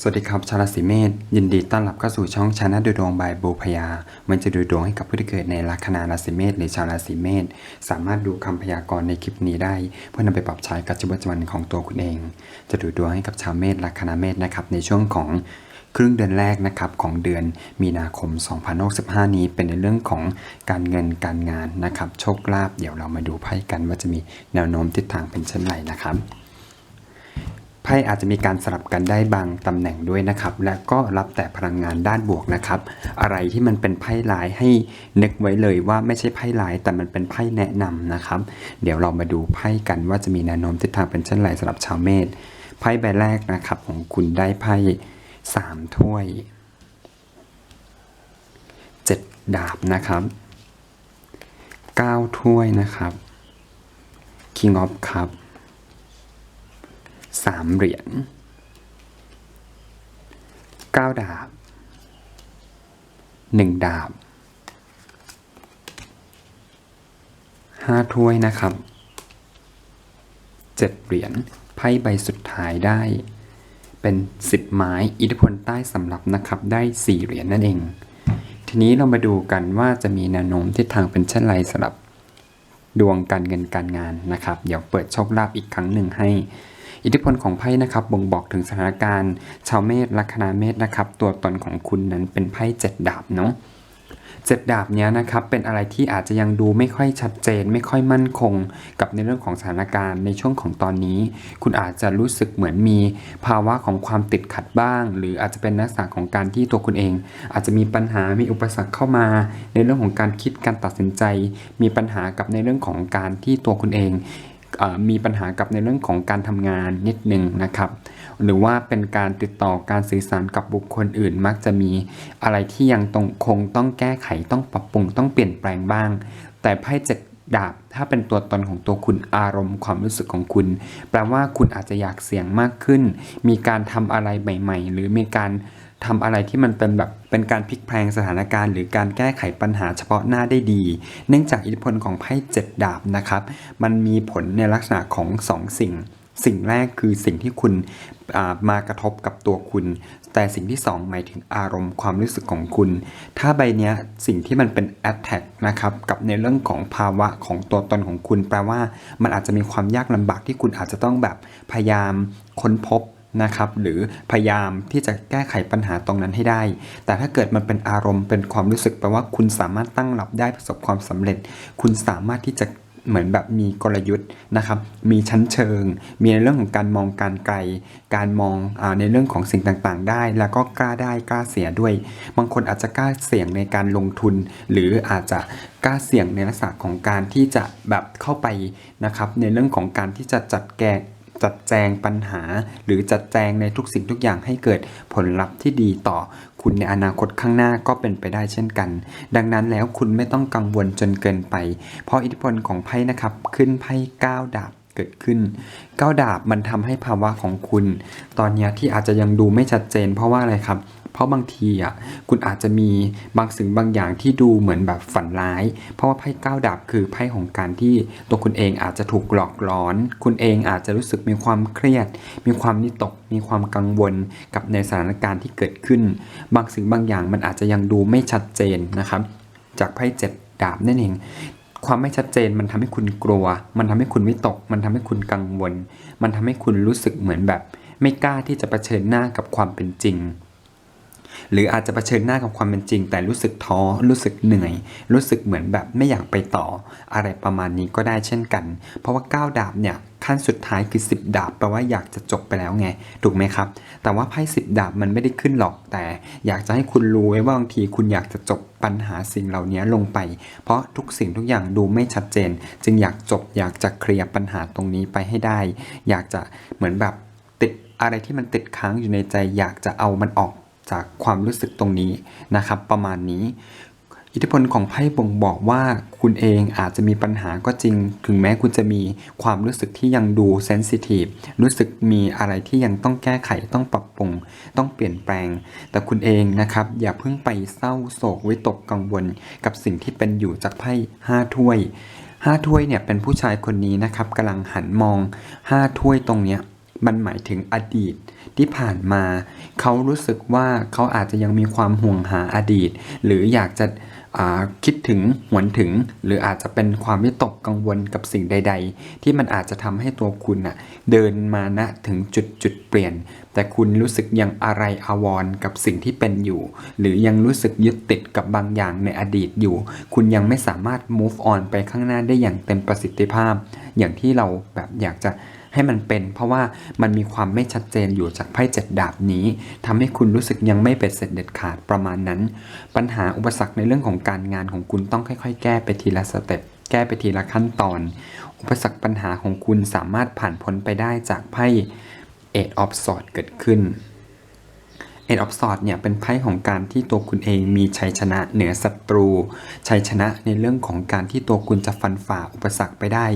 สวัสดีครับชาวราศีเมษยินดีต้อนรับเข้าสู่ช่องชานะดูดวงบายบูพยา มันจะดูดวงให้กับผู้ที่เกิดในลัคนาราศีเมษหรือชาวราศีเมษสามารถดูคำพยากรณ์ในคลิปนี้ได้ เพื่อนำไปปรับใช้กับชีวิตประจำวันของตัวคุณเอง จะดูดวงให้กับชาวเมษลัคนาเมษนะครับในช่วงของครึ่งเดือนแรกนะครับของเดือนมีนาคม 2065 นี้เป็นในเรื่องของการเงินการงานนะครับโชคลาภเดี๋ยวเรามาดูไพ่กันว่าจะมีแนวโน้มทิศทางเป็นเช่นไรนะครับ ไพ่อาจจะมีการสลับกันได้บางตำแหน่งด้วยนะครับ และก็รับแต่พลังงานด้านบวกนะครับ อะไรที่มันเป็นไพ่ร้ายให้นึกไว้เลยว่าไม่ใช่ไพ่ร้าย แต่มันเป็นไพ่แนะนำนะครับ เดี๋ยวเรามาดูไพ่กันว่าจะมีแนวโน้มทิศทางเป็นเช่นไรสำหรับชาวเมษไพ่ใบแรกนะครับของคุณได้ไพ่สามถ้วยเจ็ดดาบนะครับเก้าถ้วยนะครับคิงออฟครับ 3 เหรียญ9 ดาบ 1 ดาบ 5 ถ้วยนะครับ 7 เหรียญไพ่ใบสุดท้ายได้เป็น 10 ไม้อิทธิพลใต้สำหรับนะครับได้ 4 เหรียญนนั่นเอง ทีนี้เรามาดูกันว่าจะมีแนวโน้มทิศทางเป็นเช่นไรสำหรับดวงการเงินการงานนะครับ เดี๋ยวเปิดโชคลาภอีกครั้งหนึ่งให้ อิทธิพลของไพ่นะครับบ่งบอกถึงสถานการณ์ ชาวเมษลัคนาเมษนะครับ ตัวตนของคุณนั้นเป็นไพ่เจ็ดดาบเนาะเจ็ดดาบเนี้ยนะครับเป็นอะไรที่อาจจะยังดูไม่ค่อยชัดเจน ไม่ค่อยมั่นคง กับในเรื่องของสถานการณ์ในช่วงของตอนนี้ คุณอาจจะรู้สึกเหมือนมีภาวะของความติดขัดบ้าง หรืออาจจะเป็นลักษณะของการที่ตัวคุณเอง อาจจะมีปัญหามีอุปสรรคเข้ามา ในเรื่องของการคิดการตัดสินใจ มีปัญหากับในเรื่องของการที่ตัวคุณเอง มีปัญหากับในเรื่องของการทำงานนิดนึงนะครับ หรือว่าเป็นการติดต่อการสื่อสารกับบุคคลอื่น มักจะมีอะไรที่ยังต้องคงต้องแก้ไขต้องปรับปรุงต้องเปลี่ยนแปลงบ้าง แต่ไพ่เจ็ดดาบถ้าเป็นตัวตนของตัวคุณอารมณ์ความรู้สึกของคุณ แปลว่าคุณอาจจะอยากเสี่ยงมากขึ้น มีการทำอะไรใหม่ ๆ หรือมีการ ทำอะไรที่มันเป็นแบบเป็นการพลิกแพลงสถานการณ์ หรือการแก้ไขปัญหาเฉพาะหน้าได้ดี เนื่องจากอิทธิพลของไพ่เจ็ดดาบนะครับ มันมีผลในลักษณะของสองสิ่ง สิ่งแรกคือสิ่งที่คุณมากระทบกับตัวคุณ แต่สิ่งที่สองหมายถึงอารมณ์ความรู้สึกของคุณ ถ้าใบเนี้ยสิ่งที่มันเป็น attack นะครับกับในเรื่องของภาวะของตัวตนของคุณ แปลว่ามันอาจจะมีความยากลำบากที่คุณอาจจะต้องแบบพยายามค้นพบ นะครับหรือพยายามที่จะแก้ไขปัญหาตรงนั้นให้ได้ แต่ถ้าเกิดมันเป็นอารมณ์เป็นความรู้สึกแปลว่าคุณสามารถตั้งรับได้ประสบความสำเร็จ คุณสามารถที่จะเหมือนแบบมีกลยุทธ์นะครับ มีชั้นเชิง มีในเรื่องของการมองการไกล การมองอในเรื่องของสิ่งต่างๆ ได้ แล้วก็กล้าได้กล้าเสียด้วย บางคนอาจจะกล้าเสี่ยงในการลงทุน หรืออาจจะกล้าเสี่ยงในลักษณะของการที่จะแบบเข้าไปนะครับ ในเรื่องของการที่จะจัดแกง จัดแจงปัญหา หรือจัดแจงในทุกสิ่งทุกอย่างให้เกิดผลลัพธ์ที่ดีต่อคุณในอนาคตข้างหน้าก็เป็นไปได้เช่นกัน ดังนั้นแล้วคุณไม่ต้องกังวลจนเกินไป เพราะอิทธิพลของไพ่นะครับ ขึ้นไพ่ก้าวดาบเกิดขึ้นก้าวดาบมันทำให้ภาวะของคุณ ตอนนี้ที่อาจจะยังดูไม่ชัดเจน เพราะว่าอะไรครับ เพราะบางทีอะคุณอาจจะมีบางสิ่งบางอย่างที่ดูเหมือนแบบฝันร้าย เพราะว่าไพ่ก้าวดาบคือไพ่ของการที่ตัวคุณเองอาจจะถูกหลอกหลอน คุณเองอาจจะรู้สึกมีความเครียด มีความนิตก มีความกังวลกับในสถานการณ์ที่เกิดขึ้น บางสิ่งบางอย่างมันอาจจะยังดูไม่ชัดเจนนะครับ จากไพ่เจ็ดดาบนั่นเองความไม่ชัดเจนมันทำให้คุณกลัว มันทำให้คุณวิตก มันทำให้คุณกังวล มันทำให้คุณรู้สึกเหมือนแบบ ไม่กล้าที่จะเผชิญหน้ากับความเป็นจริง หรืออาจจะเผชิญหน้ากับความเป็นจริง แต่รู้สึกท้อ รู้สึกเหนื่อย รู้สึกเหมือนแบบไม่อยากไปต่อ อะไรประมาณนี้ก็ได้เช่นกัน เพราะว่าก้าดาบเนี่ยขั้นสุดท้ายคือ 10 ดาบแปลว่าอยากจะจบไปแล้วไง ถูกไหมครับ แต่ว่าไพ่สิบดาบมันไม่ได้ขึ้นหรอก แต่อยากจะให้คุณรู้ไว้ว่าบางทีคุณอยากจะจบปัญหาสิ่งเหล่านี้ลงไป เพราะทุกสิ่งทุกอย่างดูไม่ชัดเจน จึงอยากจบอยากจะเคลียร์ปัญหาตรงนี้ไปให้ได้ อยากจะเหมือนแบบติดอะไรที่มันติดค้างอยู่ในใจ อยากจะเอามันออก จากความรู้สึกตรงนี้นะครับ ประมาณนี้ อิทธิพลของไพ่บ่งบอกว่าคุณเองอาจจะมีปัญหาก็จริง ถึงแม้คุณจะมีความรู้สึกที่ยังดูเซนซิทีฟรู้สึกมีอะไรที่ยังต้องแก้ไขต้องปรับปรุง ต้องเปลี่ยนแปลง แต่คุณเองนะครับ อย่าเพิ่งไปเศร้าโศกวิตกกังวล กับสิ่งที่เป็นอยู่จากไพ่ห้าถ้วยห้าถ้วยเนี่ยเป็นผู้ชายคนนี้นะครับกำลังหันมองห้าถ้วยตรงเนี้ย มันหมายถึงอดีต ที่ผ่านมา เขารู้สึกว่าเขาอาจจะยังมีความห่วงหาอดีต หรืออยากจะคิดถึงหวนถึง หรืออาจจะเป็นความวิตกกังวลกับสิ่งใด ๆ ที่มันอาจจะทำให้ตัวคุณน่ะเดินมาณถึงจุดจุดเปลี่ยน แต่คุณรู้สึกยังอะไรอาวรกับสิ่งที่เป็นอยู่ หรือยังรู้สึกยึดติดกับบางอย่างในอดีตอยู่ คุณยังไม่สามารถ move on ไปข้างหน้าได้อย่างเต็มประสิทธิภาพ อย่างที่เราแบบอยากจะ ให้มันเป็น เพราะว่ามันมีความไม่ชัดเจนอยู่จากไพ่เจ็ดดาบนี้ทำให้คุณรู้สึกยังไม่เป็ดเสร็จเด็ดขาดประมาณนั้น ปัญหาอุปสรรคในเรื่องของการงานของคุณต้องค่อยๆ แก้ไปทีละสเต็ปแก้ไปทีละขั้นตอน อุปสรรคปัญหาของคุณสามารถผ่านพ้นไปได้จากไพ่เอ็ดออฟสอดเกิดขึ้น Eight of Swords เนี่ยเป็นไพ่ของการที่ตัวคุณเองมีชัยชนะเหนือศัตรู ชัยชนะในเรื่องของการที่ตัวคุณจะฟันฝ่าอุปสรรคไปได้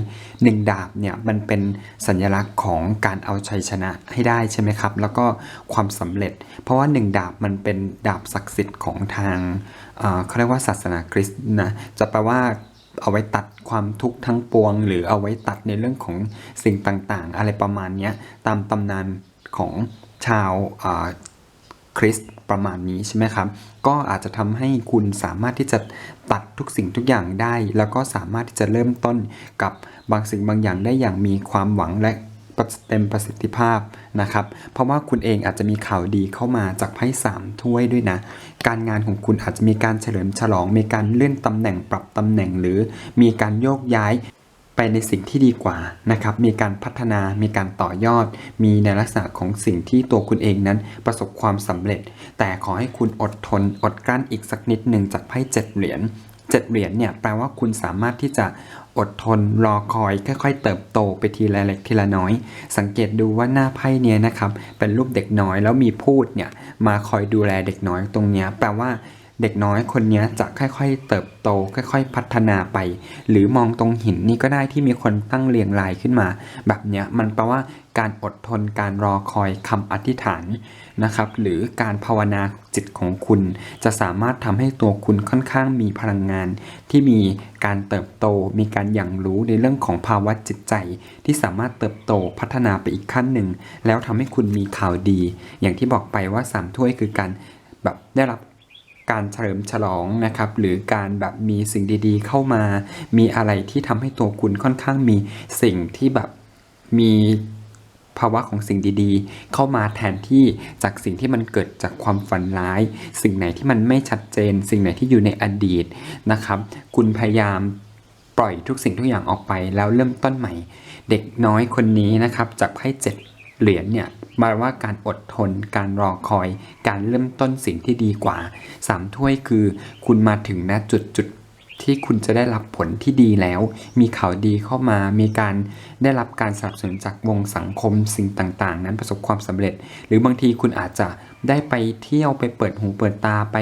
หนึ่งดาบเนี่ยมันเป็นสัญลักษณ์ของการเอาชัยชนะให้ได้ใช่ไหมครับ แล้วก็ความสำเร็จ เพราะว่าหนึ่งดาบมันเป็นดาบศักดิ์สิทธิ์ของทางเขาเรียกว่าศาสนาคริสต์นะจะแปลว่าเอาไว้ตัดความทุกข์ทั้งปวง หรือเอาไว้ตัดในเรื่องของสิ่งต่างๆ อะไรประมาณนี้ตามตำนานของชาว คริสต์ประมาณนี้ใช่ไหมครับ ก็อาจจะทำให้คุณสามารถที่จะตัดทุกสิ่งทุกอย่างได้ แล้วก็สามารถที่จะเริ่มต้นกับบางสิ่งบางอย่างได้อย่างมีความหวังและเต็มประสิทธิภาพนะครับ เพราะว่าคุณเองอาจจะมีข่าวดีเข้ามาจากไพ่สามถ้วยด้วยนะ การงานของคุณอาจจะมีการเฉลิมฉลอง มีการเลื่อนตำแหน่งปรับตำแหน่งหรือมีการโยกย้าย ไปในสิ่งที่ดีกว่านะครับ มีการพัฒนา มีการต่อยอด มีในลักษณะของสิ่งที่ตัวคุณเองนั้นประสบความสำเร็จ แต่ขอให้คุณอดทน อดกลั้นอีกสักนิดหนึ่งจากไพ่เจ็ดเหรียญเจ็ดเหรียญเนี่ยแปลว่าคุณสามารถที่จะอดทนรอคอยค่อยๆ เติบโตไปทีละเล็กทีละน้อย สังเกตดูว่าหน้าไพ่เนี่ยนะครับเป็นรูปเด็กน้อยแล้วมีพูดเนี่ยมาคอยดูแลเด็กน้อยตรงเนี้ยแปลว่า เด็กน้อยคนนี้จะค่อยๆ เติบโต ค่อยๆ พัฒนาไป หรือมองตรงหินนี่ก็ได้ที่มีคนตั้งเรียงรายขึ้นมา แบบเนี้ยมันแปลว่าการอดทนการรอคอยคำอธิษฐานนะครับ หรือการภาวนาจิตของคุณ จะสามารถทำให้ตัวคุณค่อนข้างมีพลังงาน ที่มีการเติบโต มีการอย่างรู้ในเรื่องของภาวะจิตใจ ที่สามารถเติบโตพัฒนาไปอีกขั้นหนึ่ง แล้วทำให้คุณมีข่าวดี อย่างที่บอกไปว่าสามถ้วยคือการแบบได้รับ การเฉลิมฉลองนะครับหรือการแบบมีสิ่งดีๆ เข้ามา มีอะไรที่ทำให้ตัวคุณค่อนข้างมีสิ่งที่แบบมีภาวะของสิ่งดีๆ เข้ามาแทนที่จากสิ่งที่มันเกิดจากความฝันร้าย สิ่งไหนที่มันไม่ชัดเจน สิ่งไหนที่อยู่ในอดีตนะครับ คุณพยายามปล่อยทุกสิ่งทุกอย่างออกไปแล้วเริ่มต้นใหม่ เด็กน้อยคนนี้นะครับจากไพ่เจ็ดเหรียญเนี่ย มาว่าการอดทน การรอคอย การเริ่มต้นสิ่งที่ดีกว่าสามถ้วยคือ คุณมาถึงณจุดจุดที่คุณจะได้รับผลที่ดีแล้ว มีข่าวดีเข้ามา มีการได้รับการสนับสนุนจากวงสังคมสิ่งต่างๆ นั้นประสบความสำเร็จ หรือบางทีคุณอาจจะได้ไปเที่ยวไปเปิดหูเปิดตาไป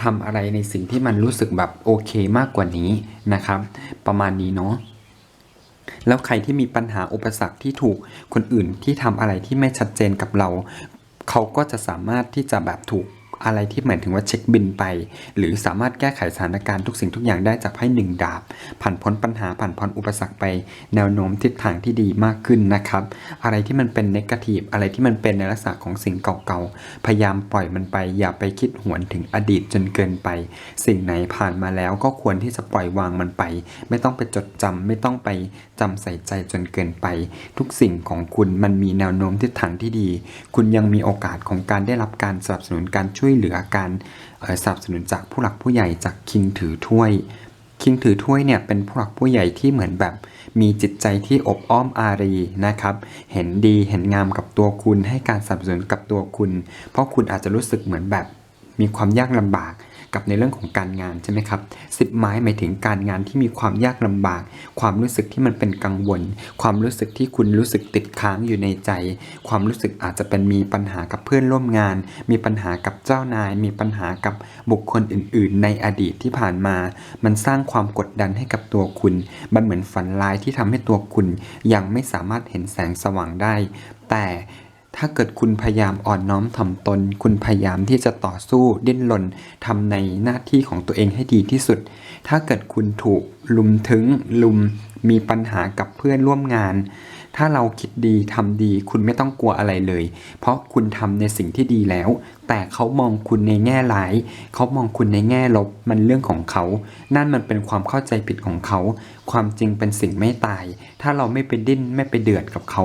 ทำอะไรในสิ่งที่มันรู้สึกแบบโอเคมากกว่านี้นะครับ ประมาณนี้เนาะ แล้วใครที่มีปัญหาอุปสรรคที่ถูกคนอื่นที่ทำอะไรที่ไม่ชัดเจนกับเรา เขาก็จะสามารถที่จะแบบถูก อะไรที่หมายถึงว่าเช็คบินไป หรือสามารถแก้ไขสถานการณ์ทุกสิ่งทุกอย่างได้จากไพ่หนึ่งดาบ ผ่านพ้นปัญหาผ่านพ้นอุปสรรคไป แนวโน้มทิศทางที่ดีมากขึ้นนะครับ อะไรที่มันเป็นเนกาทีฟอะไรที่มันเป็นในลักษณะของสิ่งเก่าๆ พยายามปล่อยมันไป อย่าไปคิดหวนถึงอดีตจนเกินไป สิ่งไหนผ่านมาแล้วก็ควรที่จะปล่อยวางมันไป ไม่ต้องไปจดจำไม่ต้องไปจำใส่ใจจนเกินไป ทุกสิ่งของคุณมันมีแนวโน้มทิศทางที่ดี คุณยังมีโอกาสของการได้รับการสนับสนุนการช่วยเหลือการออสนับสนุนจากผู้หลักผู้ใหญ่จากคิงถือถ้วย คิงถือถ้วยเนี่ยเป็นผู้หลักผู้ใหญ่ที่เหมือนแบบมีจิตใจที่อบอ้อมอารีนะครับ เห็นดีเห็นงามกับตัวคุณให้การสนับสนุนกับตัวคุณ เพราะคุณอาจจะรู้สึกเหมือนแบบมีความยากลำบาก กับในเรื่องของการงานใช่ไหมครับสิบไม้หมายถึงการงานที่มีความยากลำบาก ความรู้สึกที่มันเป็นกังวล ความรู้สึกที่คุณรู้สึกติดค้างอยู่ในใจ ความรู้สึกอาจจะเป็นมีปัญหากับเพื่อนร่วมงาน มีปัญหากับเจ้านาย มีปัญหากับบุคคลอื่น ๆ ในอดีตที่ผ่านมา มันสร้างความกดดันให้กับตัวคุณ มันเหมือนฝันร้ายที่ทำให้ตัวคุณยังไม่สามารถเห็นแสงสว่างได้ แต่ ถ้าเกิดคุณพยายามอ่อนน้อมถ่อมตน คุณพยายามที่จะต่อสู้ดิ้นรนทำในหน้าที่ของตัวเองให้ดีที่สุด ถ้าเกิดคุณถูกลุมถึงลุมมีปัญหากับเพื่อนร่วมงาน ถ้าเราคิดดีทำดี คุณไม่ต้องกลัวอะไรเลย เพราะคุณทำในสิ่งที่ดีแล้ว แต่เขามองคุณในแง่ร้าย เขามองคุณในแง่ลบ มันเรื่องของเขา นั่นมันเป็นความเข้าใจผิดของเขา ความจริงเป็นสิ่งไม่ตาย ถ้าเราไม่ไปดิ้นไม่ไปเดือดกับเขา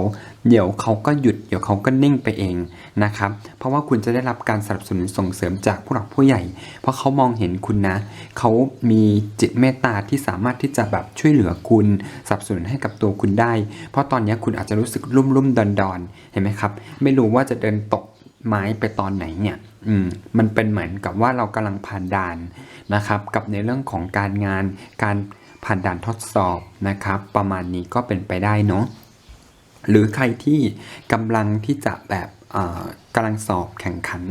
เดี๋ยวเขาก็หยุด เดี๋ยวเขาก็นิ่งไปเองนะครับ เพราะว่าคุณจะได้รับการสนับสนุนส่งเสริมจากผู้หลักผู้ใหญ่ เพราะเขามองเห็นคุณนะ เขามีจิตเมตตาที่สามารถที่จะแบบช่วยเหลือคุณ สนับสนุนให้กับตัวคุณได้ เพราะตอนนี้คุณอาจจะรู้สึกลุ่มลุ่มดอนดอนๆ เห็นไหมครับ ไม่รู้ว่าจะเดินตก ไม้ไปตอนไหนเนี่ยอืมมันเป็นเหมือนกับว่าเรากำลังผ่านด่านนะครับ กับในเรื่องของการงานการผ่านด่านทดสอบนะครับ ประมาณนี้ก็เป็นไปได้เนาะหรือใครที่กำลังที่จะแบบอ่อกำลังสอบแข่งขัน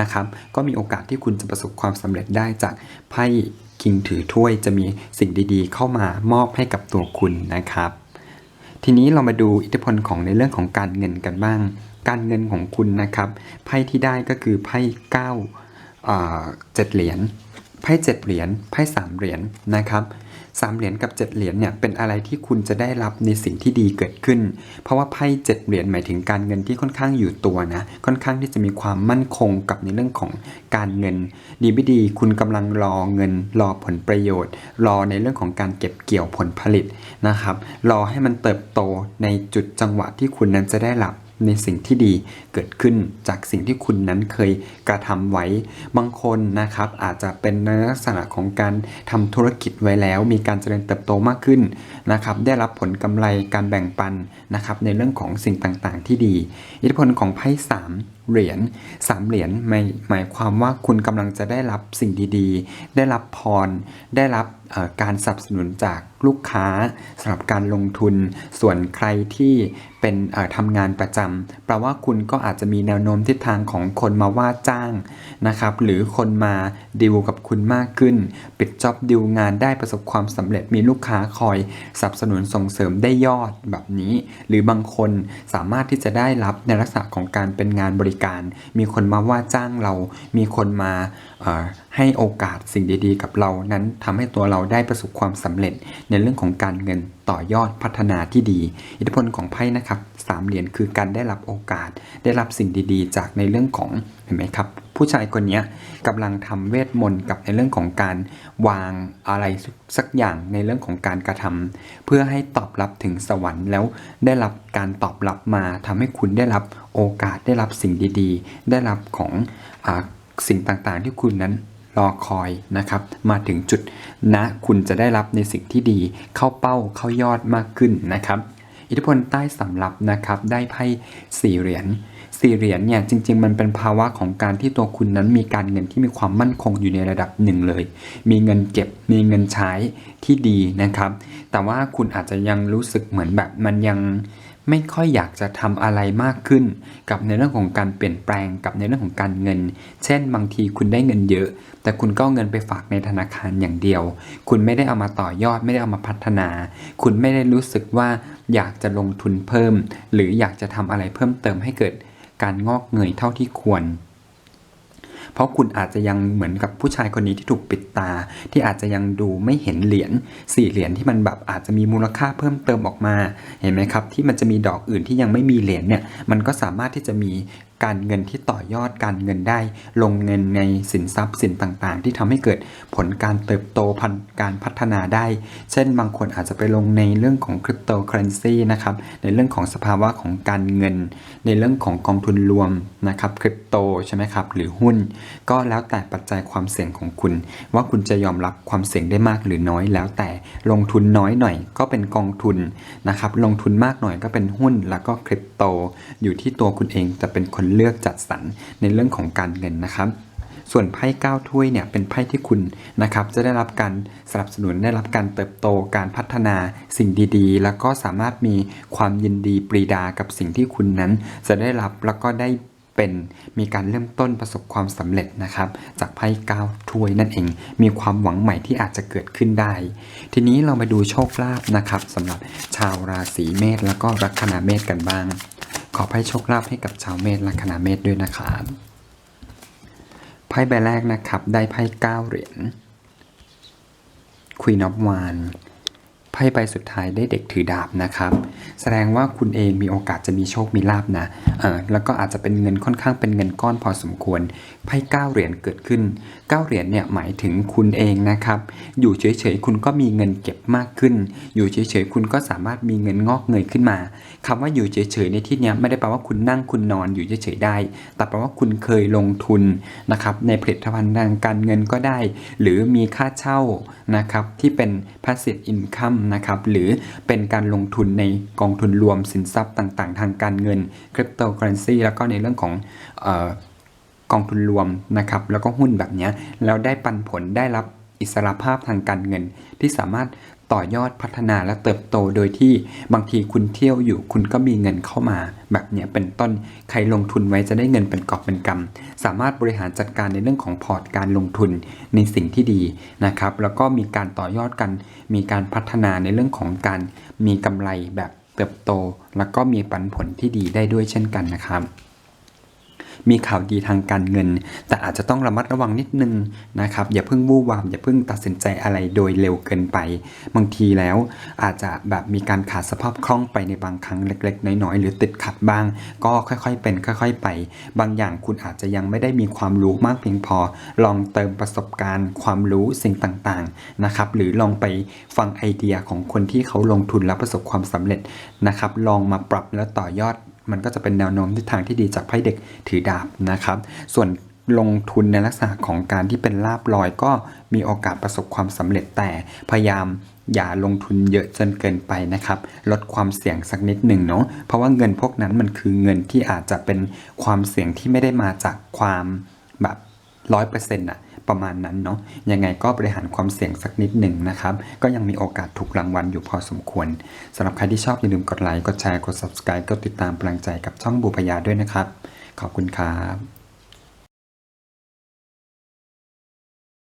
นะครับ ก็มีโอกาสที่คุณจะประสบความสำเร็จได้จากไพ่คิงถือถ้วยจะมีสิ่งดีๆ เข้ามามอบให้กับตัวคุณนะครับ ทีนี้เรามาดูอิทธิพลของในเรื่องของการเงินกันบ้าง การเงินของคุณนะครับไพ่ที่ได้ก็คือไพ่เก้าเจ็ดเหรียญไพ่เจ็ดเหรียญไพ่สามเหรียญนะครับสามเหรียญกับเจ็ดเหรียญเนี่ยเป็นอะไรที่คุณจะได้รับในสิ่งที่ดีเกิดขึ้น เพราะว่าไพ่เจ็ดเหรียญหมายถึงการเงินที่ค่อนข้างอยู่ตัวนะค่อนข้างที่จะมีความมั่นคงกับในเรื่องของการเงิน ดีไม่ดีคุณกำลังรอเงิน รอผลประโยชน์ รอในเรื่องของการเก็บเกี่ยวผลผลิตนะครับ รอให้มันเติบโตในจุดจังหวะที่คุณนั้นจะได้รับ ในสิ่งที่ดีเกิดขึ้นจากสิ่งที่คุณนั้นเคยกระทำไว้ บางคนนะครับอาจจะเป็นในลักษณะของการทำธุรกิจไว้แล้ว มีการเจริญเติบโตมากขึ้นนะครับได้รับผลกำไรการแบ่งปันนะครับในเรื่องของสิ่งต่างๆ ที่ดี อิทธิพลของไพ่สาม เหรียญสามเหรียญหมายหมายความว่าคุณกำลังจะได้รับสิ่งดีๆ ได้รับพร ได้รับการสนับสนุนจากลูกค้าสำหรับการลงทุน ส่วนใครที่เป็นทำงานประจำแปลว่าคุณก็อาจจะมีแนวโน้มทิศทางของคนมาว่าจ้างนะครับ หรือคนมาดีลกับคุณมากขึ้น ปิดจ็อบดีลงานได้ประสบความสำเร็จมีลูกค้าคอยสนับสนุนส่งเสริมได้ยอดแบบนี้ หรือบางคนสามารถที่จะได้รับในลักษณะของการเป็นงานบริการ มีคนมาว่าจ้างเรา มีคนมาให้โอกาสสิ่งดีๆ กับเรานั้นทำให้ตัวเราได้ประสบความสำเร็จในเรื่องของการเงินต่อยอดพัฒนาที่ดี อิทธิพลของไพ่นะครับสามเหรียญคือการได้รับโอกาส ได้รับสิ่งดีๆ จากในเรื่องของเห็นไหมครับ ผู้ชายคนนี้กำลังทำเวทมนต์กับในเรื่องของการวางอะไรสักอย่างในเรื่องของการกระทำเพื่อให้ตอบรับถึงสวรรค์แล้วได้รับการตอบรับมาทำให้คุณได้รับโอกาสได้รับสิ่งดีๆ ได้รับของอสิ่งต่างๆ ที่คุณนั้นรอคอยนะครับ มาถึงจุดนะคุณจะได้รับในสิ่งที่ดีเข้าเป้าเข้ายอดมากขึ้นนะครับ อิทธิพลใต้สำรับนะครับได้ไพ่สี่เหรียญ สี่เหรียญเนี่ยจริง ๆ มันเป็นภาวะของการที่ตัวคุณนั้นมีการเงินที่มีความมั่นคงอยู่ในระดับหนึ่งเลย มีเงินเก็บมีเงินใช้ที่ดีนะครับ แต่ว่าคุณอาจจะยังรู้สึกเหมือนแบบมันยังไม่ค่อยอยากจะทำอะไรมากขึ้น กับในเรื่องของการเปลี่ยนแปลงกับในเรื่องของการเงิน เช่น บางทีคุณได้เงินเยอะ แต่คุณก็เงินไปฝากในธนาคารอย่างเดียว คุณไม่ได้เอามาต่อยอดไม่ได้เอามาพัฒนา คุณไม่ได้รู้สึกว่าอยากจะลงทุนเพิ่ม หรืออยากจะทำอะไรเพิ่มเติมให้เกิด การงอกเงยเท่าที่ควร เพราะคุณอาจจะยังเหมือนกับผู้ชายคนนี้ที่ถูกปิดตา ที่อาจจะยังดูไม่เห็นเหรียญสี่เหรียญที่มันแบบอาจจะมีมูลค่าเพิ่มเติมออกมา เห็นไหมครับ ที่มันจะมีดอกอื่นที่ยังไม่มีเหรียญเนี่ย มันก็สามารถที่จะมี การเงินที่ต่อยอดการเงินได้ ลงเงินในสินทรัพย์สินต่างๆ ที่ทำให้เกิดผลการเติบโตพันการพัฒนาได้ เช่นบางคนอาจจะไปลงในเรื่องของคริปโตเคอเรนซีนะครับในเรื่องของสภาวะของการเงิน ในเรื่องของกองทุนรวมนะครับคริปโตใช่ไหมครับหรือหุ้น ก็แล้วแต่ปัจจัยความเสี่ยงของคุณ ว่าคุณจะยอมรับความเสี่ยงได้มากหรือน้อยแล้วแต่ลงทุนน้อยหน่อย ก็เป็นกองทุนนะครับลงทุนมากหน่อยก็เป็นหุ้นแล้วก็คริปโต อยู่ที่ตัวคุณเองจะเป็นคนเลือกจัดสรรในเรื่องของการเงินนะครับส่วนไพ่ก้าถ้วยเนี่ยเป็นไพ่ที่คุณนะครับจะได้รับการสนับสนุนได้รับการเติบโตการพัฒนาสิ่งดีๆ แล้วก็สามารถมีความยินดีปรีดากับสิ่งที่คุณนั้นจะได้รับแล้วก็ได้ เป็นมีการเริ่มต้นประสบความสำเร็จนะครับ จากไพ่ก้าถ้วยนั่นเอง มีความหวังใหม่ที่อาจจะเกิดขึ้นได้ ทีนี้เรามาดูโชคลาภนะครับสำหรับชาวราศีเมษแล้วก็ลัคนาเมษกันบ้าง ขอไพ่โชคลาภให้กับชาวเมษลัคนาเมษด้วยนะครับไพ่ใบแรกนะครับ ได้ไพ่เก้าเหรียญ Queen of w a n d ไพ่ใบสุดท้ายได้เด็กถือดาบนะครับ แสดงว่าคุณเองมีโอกาสจะมีโชคมีลาบนะเออแล้วก็อาจจะเป็นเงินค่อนข้างเป็นเงินก้อนพอสมควร ไพ่เก้าเหรียญเกิดขึ้นเก้าเหรียญเนี่ยหมายถึงคุณเองนะครับ อยู่เฉยๆคุณก็มีเงินเก็บมากขึ้น อยู่เฉยๆคุณก็สามารถมีเงินงอกเงยขึ้นมาคำว่าอยู่เฉยๆในที่เนี้ยไม่ได้แปลว่าคุณนั่งคุณนอนอยู่เฉยๆได้ แต่แปลว่าคุณเคยลงทุนนะครับในผลิตภัณฑ์ทางการเงินก็ได้ หรือมีค่าเช่านะครับที่เป็น passive income นะครับหรือเป็นการลงทุนในกองทุนรวมสินทรัพย์ต่างๆ ทางการเงินคริปโตเคอเรนซีแล้วก็ในเรื่องของออกองทุนรวมนะครับแล้วก็หุ้นแบบเนี้ยแล้วได้ปันผลได้รับอิสรภาพทางการเงินที่สามารถ ต่อยอดพัฒนาและเติบโตโดยที่บางทีคุณเที่ยวอยู่ คุณก็มีเงินเข้ามา แบบเนี้ยเป็นต้นใครลงทุนไว้จะได้เงินเป็นกอบเป็นกำสามารถบริหารจัดการในเรื่องของพอร์ตการลงทุนในสิ่งที่ดีนะครับ แล้วก็มีการต่อยอดกัน มีการพัฒนาในเรื่องของการมีกำไรแบบเติบโต แล้วก็มีปันผลที่ดีได้ด้วยเช่นกันนะครับ มีข่าวดีทางการเงิน แต่อาจจะต้องระมัดระวังนิดนึงนะครับอย่าเพิ่งวู่วามอย่าเพิ่งตัดสินใจอะไรโดยเร็วเกินไป บางทีแล้วอาจจะแบบมีการขาดสภาพคล่องไปในบางครั้งเล็ก ๆ น้อยๆ หรือติดขัดบ้าง ก็ค่อยๆเป็นค่อย ๆ ไป บางอย่างคุณอาจจะยังไม่ได้มีความรู้มากเพียงพอ ลองเติมประสบการณ์ ความรู้สิ่งต่างๆนะครับหรือลองไปฟังไอเดียของคนที่เขาลงทุนแล้วประสบความสำเร็จนะครับลองมาปรับแล้วต่อยอด มันก็จะเป็นแนวโน้มทิศทางที่ดีจากไพ่เด็กถือดาบนะครับ ส่วนลงทุนในลักษณะของการที่เป็นลาบลอยก็มีโอกาสประสบความสำเร็จแต่พยายามอย่าลงทุนเยอะจนเกินไปนะครับ ลดความเสี่ยงสักนิดหนึ่งเนาะเพราะว่าเงินพวกนั้นมันคือเงินที่อาจจะเป็นความเสี่ยงที่ไม่ได้มาจากความแบบร้อยเปอร์เซ็นต์อะ ประมาณนั้นเนาะยังไงก็บริหารความเสี่ยงสักนิดหนึ่งนะครับ ก็ยังมีโอกาสถูกรางวัลอยู่พอสมควรสำหรับใครที่ชอบอย่าลืมกดไลค์กดแชร์กด subscribe กดติดตามกำลังใจกับช่องบูพยาด้วยนะครับ ขอบคุณครับ